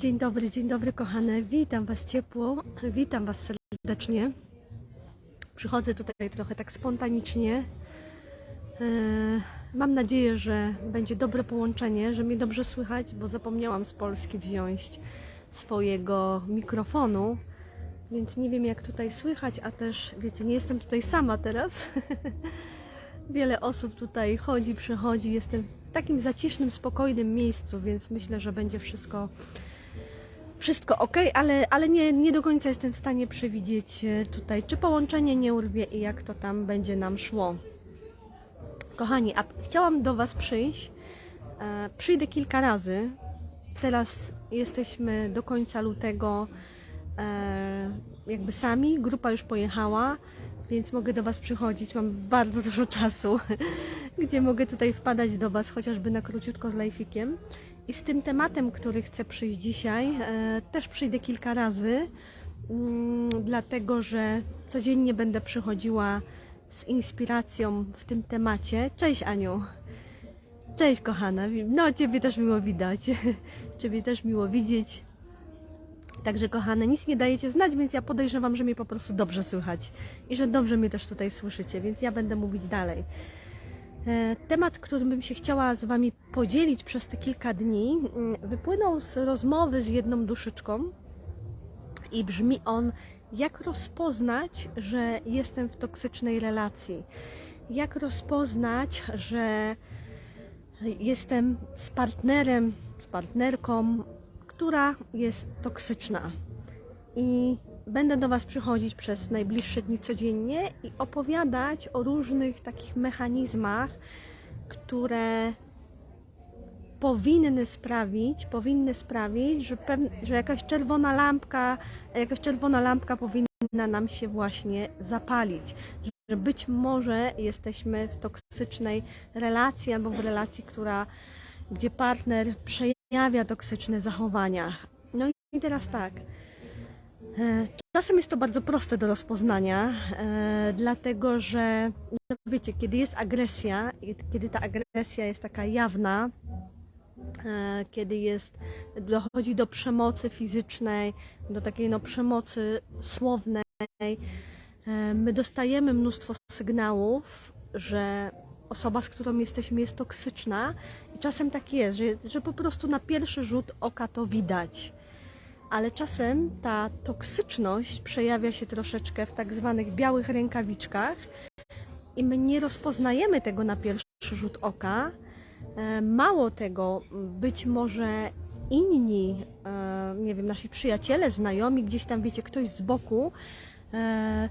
Dzień dobry, dzień dobry kochane. Witam Was ciepło, witam Was serdecznie. Przychodzę tutaj trochę tak spontanicznie. E, Mam nadzieję, że będzie dobre połączenie, że mnie dobrze słychać, bo zapomniałam z Polski wziąć swojego mikrofonu, więc nie wiem jak tutaj słychać, a też wiecie, nie jestem tutaj sama teraz. Wiele osób tutaj chodzi, przychodzi. Jestem w takim zacisznym, spokojnym miejscu, więc myślę, że będzie wszystko wszystko ok, ale, ale nie, nie do końca jestem w stanie przewidzieć e, tutaj, czy połączenie nie urwie i jak to tam będzie nam szło. Kochani, a chciałam do Was przyjść. E, przyjdę kilka razy. Teraz jesteśmy do końca lutego e, jakby sami. Grupa już pojechała, więc mogę do Was przychodzić. Mam bardzo dużo czasu, gdzie mogę tutaj wpadać do Was, chociażby na króciutko z lajfikiem. I z tym tematem, który chcę przyjść dzisiaj, e, też przyjdę kilka razy, mm, dlatego że codziennie będę przychodziła z inspiracją w tym temacie. Cześć Aniu. Cześć kochana. No Ciebie też miło widać. Ciebie też miło widzieć. Także kochane, nic nie dajecie znać, więc ja podejrzewam, że mnie po prostu dobrze słychać i że dobrze mnie też tutaj słyszycie, więc ja będę mówić dalej. E, Temat, którym bym się chciała z Wami podzielić przez te kilka dni, mm, wypłynął z rozmowy z jedną duszyczką i brzmi on: Jak rozpoznać, że jestem w toksycznej relacji? Jak rozpoznać, że jestem z partnerem, z partnerką, która jest toksyczna? I będę do Was przychodzić przez najbliższe dni codziennie i opowiadać o różnych takich mechanizmach, które powinny sprawić, powinny sprawić, że, że jakaś czerwona lampka, jakaś czerwona lampka powinna nam się właśnie zapalić. Że być może jesteśmy w toksycznej relacji albo w relacji, która, gdzie partner przejawia toksyczne zachowania. No i teraz tak. Czasem jest to bardzo proste do rozpoznania, e, dlatego że no wiecie, kiedy jest agresja, kiedy ta agresja jest taka jawna, e, kiedy jest, dochodzi do przemocy fizycznej, do takiej no, przemocy słownej, e, my dostajemy mnóstwo sygnałów, że osoba, z którą jesteśmy, jest toksyczna i czasem tak jest, że, że po prostu na pierwszy rzut oka to widać ale czasem ta toksyczność przejawia się troszeczkę w tak zwanych białych rękawiczkach i my nie rozpoznajemy tego na pierwszy rzut oka. E, Mało tego, być może inni, e, nie wiem, nasi przyjaciele, znajomi, gdzieś tam, wiecie, ktoś z boku, e,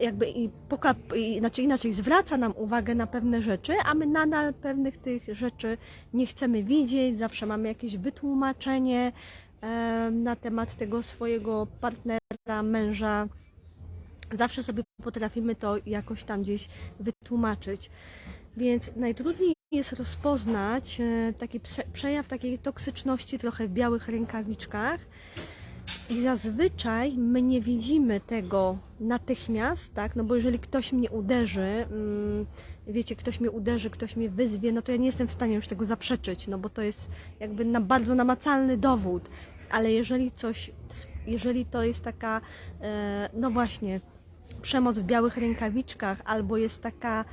jakby i poka- i, znaczy inaczej zwraca nam uwagę na pewne rzeczy, a my nadal pewnych tych rzeczy nie chcemy widzieć, zawsze mamy jakieś wytłumaczenie na temat tego swojego partnera, męża. Zawsze sobie potrafimy to jakoś tam gdzieś wytłumaczyć. Więc najtrudniej jest rozpoznać e, taki prze- przejaw takiej toksyczności trochę w białych rękawiczkach. I zazwyczaj my nie widzimy tego natychmiast, tak? No bo jeżeli ktoś mnie uderzy, mm, wiecie, ktoś mnie uderzy, ktoś mnie wyzwie, no to ja nie jestem w stanie już tego zaprzeczyć, no bo to jest jakby na bardzo namacalny dowód. Ale jeżeli coś, jeżeli to jest taka, e, no właśnie, przemoc w białych rękawiczkach, albo jest taka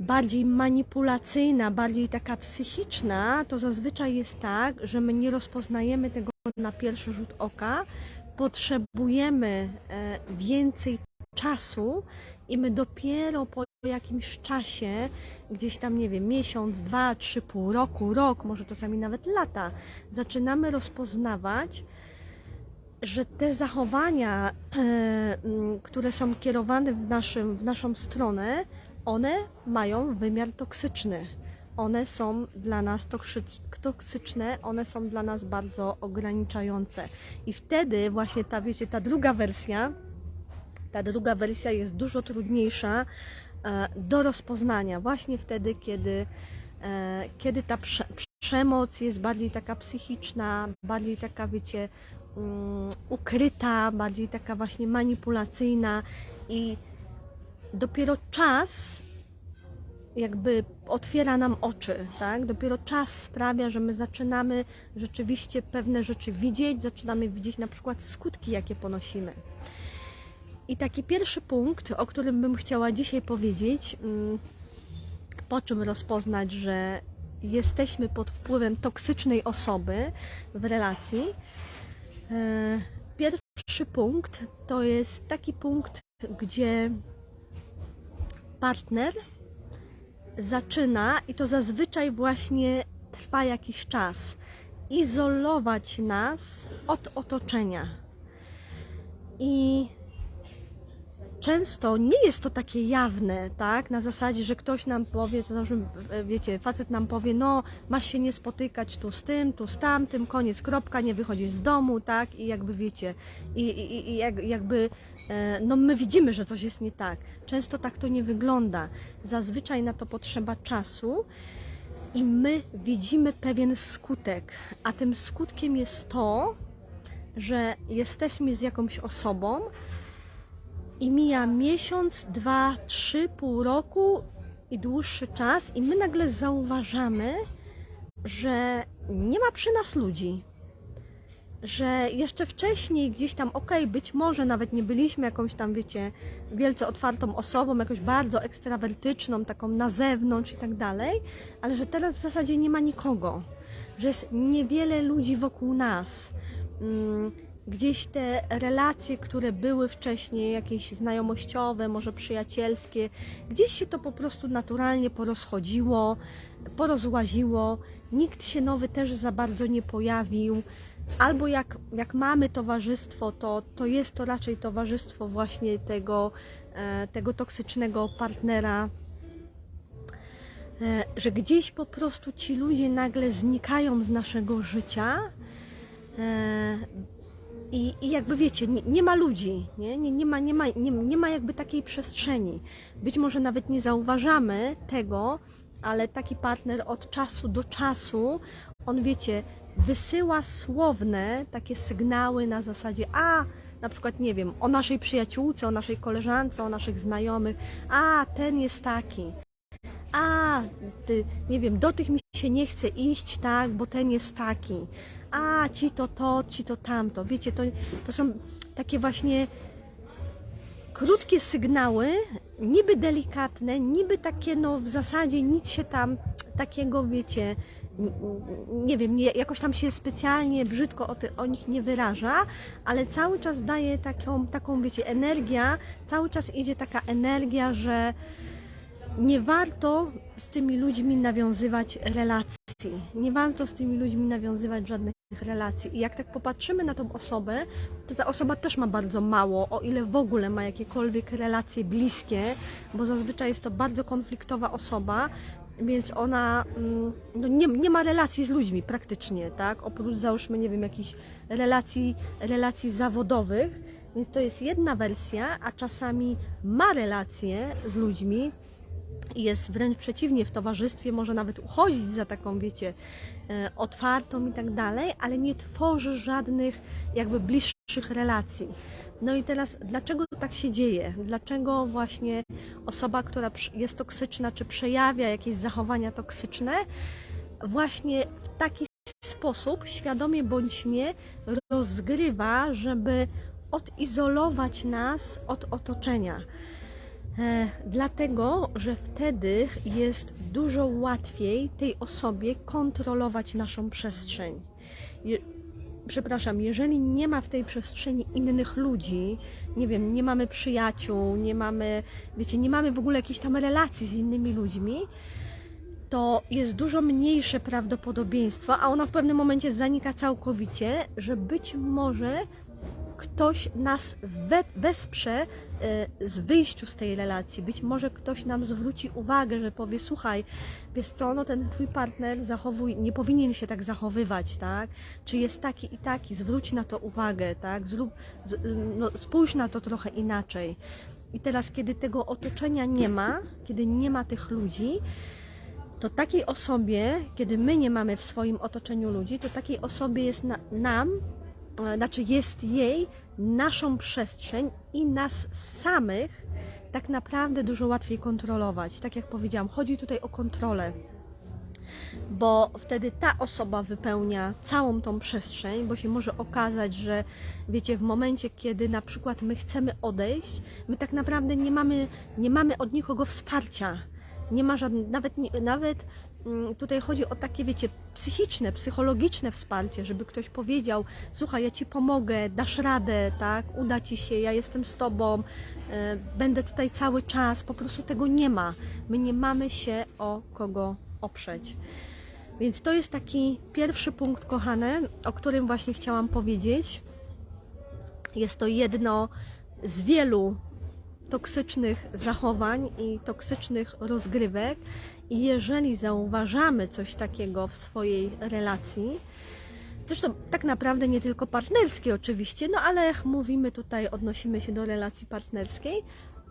bardziej manipulacyjna, bardziej taka psychiczna, to zazwyczaj jest tak, że my nie rozpoznajemy tego na pierwszy rzut oka, potrzebujemy e, więcej czasu i my dopiero po jakimś czasie, gdzieś tam, nie wiem, miesiąc, dwa, trzy, pół roku, rok, może czasami nawet lata, zaczynamy rozpoznawać, że te zachowania, e, m, które są kierowane w, naszym, w naszą stronę, one mają wymiar toksyczny. One są dla nas toksycz- toksyczne, one są dla nas bardzo ograniczające. I wtedy właśnie ta, wiecie, ta druga wersja, ta druga wersja jest dużo trudniejsza do rozpoznania. Właśnie wtedy, kiedy, e, kiedy ta prze, przemoc jest bardziej taka psychiczna, bardziej taka, wiecie, mm, ukryta, bardziej taka właśnie manipulacyjna i dopiero czas jakby otwiera nam oczy, tak? Dopiero czas sprawia, że my zaczynamy rzeczywiście pewne rzeczy widzieć, zaczynamy widzieć na przykład skutki, jakie ponosimy. I taki pierwszy punkt, o którym bym chciała dzisiaj powiedzieć, mm, po czym rozpoznać, że jesteśmy pod wpływem toksycznej osoby w relacji. E, Pierwszy punkt to jest taki punkt, gdzie partner zaczyna, i to zazwyczaj właśnie trwa jakiś czas, izolować nas od otoczenia. I często nie jest to takie jawne, tak? Na zasadzie, że ktoś nam powie, to znaczy, wiecie, facet nam powie, no, masz się nie spotykać tu z tym, tu z tamtym, koniec, kropka, nie wychodzisz z domu, tak? I jakby wiecie, i, i, i jak, jakby, e, no, my widzimy, że coś jest nie tak. Często tak to nie wygląda. Zazwyczaj na to potrzeba czasu. I my widzimy pewien skutek, a tym skutkiem jest to, że jesteśmy z jakąś osobą, i mija miesiąc, dwa, trzy, pół roku i dłuższy czas, i my nagle zauważamy, że nie ma przy nas ludzi. Że jeszcze wcześniej gdzieś tam, okej, być może nawet nie byliśmy jakąś tam, wiecie, wielce otwartą osobą, jakąś bardzo ekstrawertyczną, taką na zewnątrz i tak dalej, ale że teraz w zasadzie nie ma nikogo, że jest niewiele ludzi wokół nas. Mm, gdzieś te relacje, które były wcześniej, jakieś znajomościowe, może przyjacielskie, gdzieś się to po prostu naturalnie porozchodziło, porozłaziło, nikt się nowy też za bardzo nie pojawił. Albo jak, jak mamy towarzystwo, to, to jest to raczej towarzystwo właśnie tego, e, tego toksycznego partnera, e, że gdzieś po prostu ci ludzie nagle znikają z naszego życia. I, I jakby wiecie, nie, nie ma ludzi, nie? Nie, nie, ma, nie, ma, nie, nie ma jakby takiej przestrzeni. Być może nawet nie zauważamy tego, ale taki partner od czasu do czasu, on wiecie, wysyła słowne takie sygnały na zasadzie, a na przykład nie wiem, o naszej przyjaciółce, o naszej koleżance, o naszych znajomych, a ten jest taki, a ty, nie wiem, do tych mi się nie chce iść, tak, bo ten jest taki, a ci to to, ci to tamto. Wiecie, to, to są takie właśnie krótkie sygnały, niby delikatne, niby takie, no w zasadzie nic się tam takiego, wiecie, nie wiem, nie, jakoś tam się specjalnie brzydko o, ty, o nich nie wyraża, ale cały czas daje taką, taką, wiecie, energia, cały czas idzie taka energia, że nie warto z tymi ludźmi nawiązywać relacji. Nie warto z tymi ludźmi nawiązywać żadnych relacji. I jak tak popatrzymy na tą osobę, to ta osoba też ma bardzo mało, o ile w ogóle ma jakiekolwiek relacje bliskie, bo zazwyczaj jest to bardzo konfliktowa osoba, więc ona mm, no nie, nie ma relacji z ludźmi praktycznie, tak? Oprócz załóżmy, nie wiem, jakichś relacji, relacji zawodowych. Więc to jest jedna wersja, a czasami ma relacje z ludźmi, jest wręcz przeciwnie, w towarzystwie może nawet uchodzić za taką, wiecie, e, otwartą i tak dalej, ale nie tworzy żadnych jakby bliższych relacji. No i teraz, dlaczego tak się dzieje? Dlaczego właśnie osoba, która jest toksyczna, czy przejawia jakieś zachowania toksyczne, właśnie w taki sposób, świadomie bądź nie, rozgrywa, żeby odizolować nas od otoczenia. E, dlatego, że wtedy jest dużo łatwiej tej osobie kontrolować naszą przestrzeń. Je, przepraszam, jeżeli nie ma w tej przestrzeni innych ludzi, nie wiem, nie mamy przyjaciół, nie mamy, wiecie, nie mamy w ogóle jakiejś tam relacji z innymi ludźmi, to jest dużo mniejsze prawdopodobieństwo, a ono w pewnym momencie zanika całkowicie, że być może ktoś nas we, wesprze e, z wyjściu z tej relacji. Być może ktoś nam zwróci uwagę, że powie, słuchaj, wiesz co, no ten twój partner zachowuj, nie powinien się tak zachowywać, tak? Czy jest taki i taki, zwróć na to uwagę, tak? Zrób, no, spójrz na to trochę inaczej. I teraz, kiedy tego otoczenia nie ma, kiedy nie ma tych ludzi, to takiej osobie, kiedy my nie mamy w swoim otoczeniu ludzi, to takiej osobie jest na, nam znaczy jest jej naszą przestrzeń i nas samych tak naprawdę dużo łatwiej kontrolować. Tak jak powiedziałam, chodzi tutaj o kontrolę bo wtedy ta osoba wypełnia całą tą przestrzeń, bo się może okazać, że wiecie, w momencie, kiedy na przykład my chcemy odejść, my tak naprawdę nie mamy, nie mamy od nikogo wsparcia. Nie ma nawet, nawet tutaj chodzi o takie, wiecie, psychiczne, psychologiczne wsparcie, żeby ktoś powiedział, słuchaj, ja Ci pomogę, dasz radę, tak, uda Ci się, ja jestem z Tobą, e, będę tutaj cały czas, po prostu tego nie ma. My nie mamy się o kogo oprzeć. Więc to jest taki pierwszy punkt, kochane, o którym właśnie chciałam powiedzieć. Jest to jedno z wielu toksycznych zachowań i toksycznych rozgrywek. I jeżeli zauważamy coś takiego w swojej relacji, zresztą tak naprawdę nie tylko partnerskiej oczywiście, no ale mówimy tutaj, odnosimy się do relacji partnerskiej,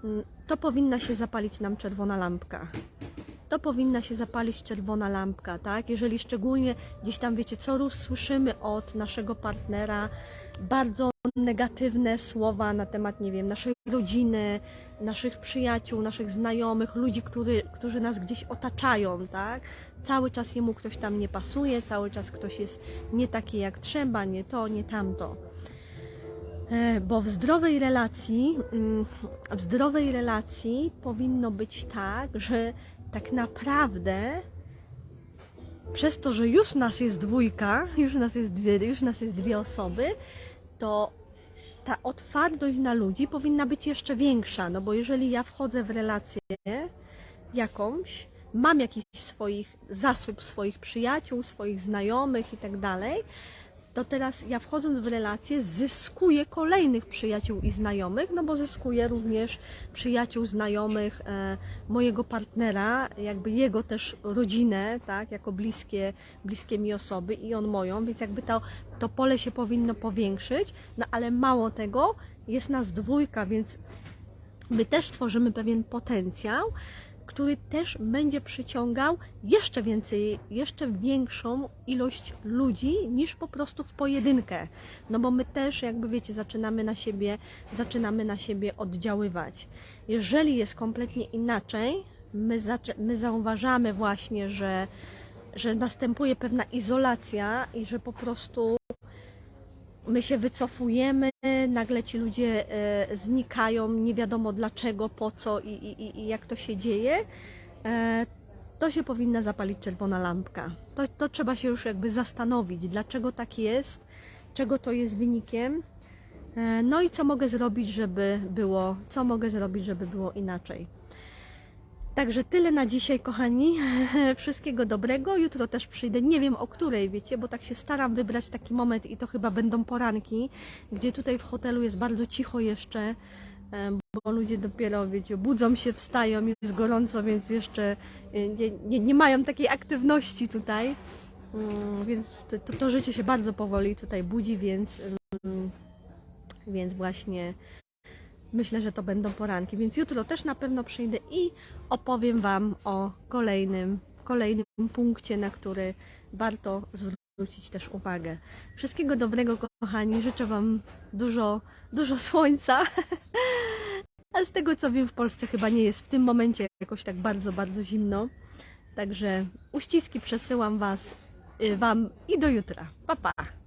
mm, to powinna się zapalić nam czerwona lampka to powinna się zapalić czerwona lampka, tak? Jeżeli szczególnie gdzieś tam, wiecie, co róz słyszymy od naszego partnera bardzo negatywne słowa na temat, nie wiem, naszej rodziny, naszych przyjaciół, naszych znajomych, ludzi, który, którzy nas gdzieś otaczają, tak? Cały czas jemu ktoś tam nie pasuje, cały czas ktoś jest nie taki jak trzeba, nie to, nie tamto. E, Bo w zdrowej relacji, mm, w zdrowej relacji powinno być tak, że tak naprawdę przez to, że już nas jest dwójka, już nas jest dwie, już nas jest dwie osoby, to ta otwartość na ludzi powinna być jeszcze większa, no bo jeżeli ja wchodzę w relację jakąś, mam jakiś swoich zasób swoich przyjaciół, swoich znajomych i tak dalej, to teraz ja wchodząc w relację zyskuję kolejnych przyjaciół i znajomych, no bo zyskuję również przyjaciół, znajomych e, mojego partnera, jakby jego też rodzinę, tak, jako bliskie, bliskie mi osoby i on moją, więc jakby to, to pole się powinno powiększyć, no ale mało tego, jest nas dwójka, więc my też tworzymy pewien potencjał, który też będzie przyciągał jeszcze więcej, jeszcze większą ilość ludzi niż po prostu w pojedynkę. No bo my też, jakby wiecie, zaczynamy na siebie, zaczynamy na siebie oddziaływać. Jeżeli jest kompletnie inaczej, my, my zauważamy właśnie, że, że następuje pewna izolacja i że po prostu my się wycofujemy, nagle ci ludzie e, znikają, nie wiadomo dlaczego, po co i, i, i- jak to się dzieje, e, to się powinna zapalić czerwona lampka. To, to trzeba się już jakby zastanowić, dlaczego tak jest, czego to jest wynikiem. E, no i co mogę zrobić, żeby było, co mogę zrobić, żeby było inaczej. Także tyle na dzisiaj, kochani. Wszystkiego dobrego. Jutro też przyjdę. Nie wiem o której, wiecie, bo tak się staram wybrać taki moment i to chyba będą poranki, gdzie tutaj w hotelu jest bardzo cicho jeszcze, bo ludzie dopiero, wiecie, budzą się, wstają, jest gorąco, więc jeszcze e, nie, nie, nie mają takiej aktywności tutaj. Mm, Więc to, to, to życie się bardzo powoli tutaj budzi, więc, mm, więc właśnie myślę, że to będą poranki. Więc jutro też na pewno przyjdę i opowiem Wam o kolejnym, kolejnym punkcie, na który warto zwrócić też uwagę. Wszystkiego dobrego, kochani. Życzę Wam dużo, dużo słońca. A z tego co wiem, w Polsce chyba nie jest w tym momencie jakoś tak bardzo, bardzo zimno. Także uściski przesyłam Was, y, Wam i do jutra. Pa, pa!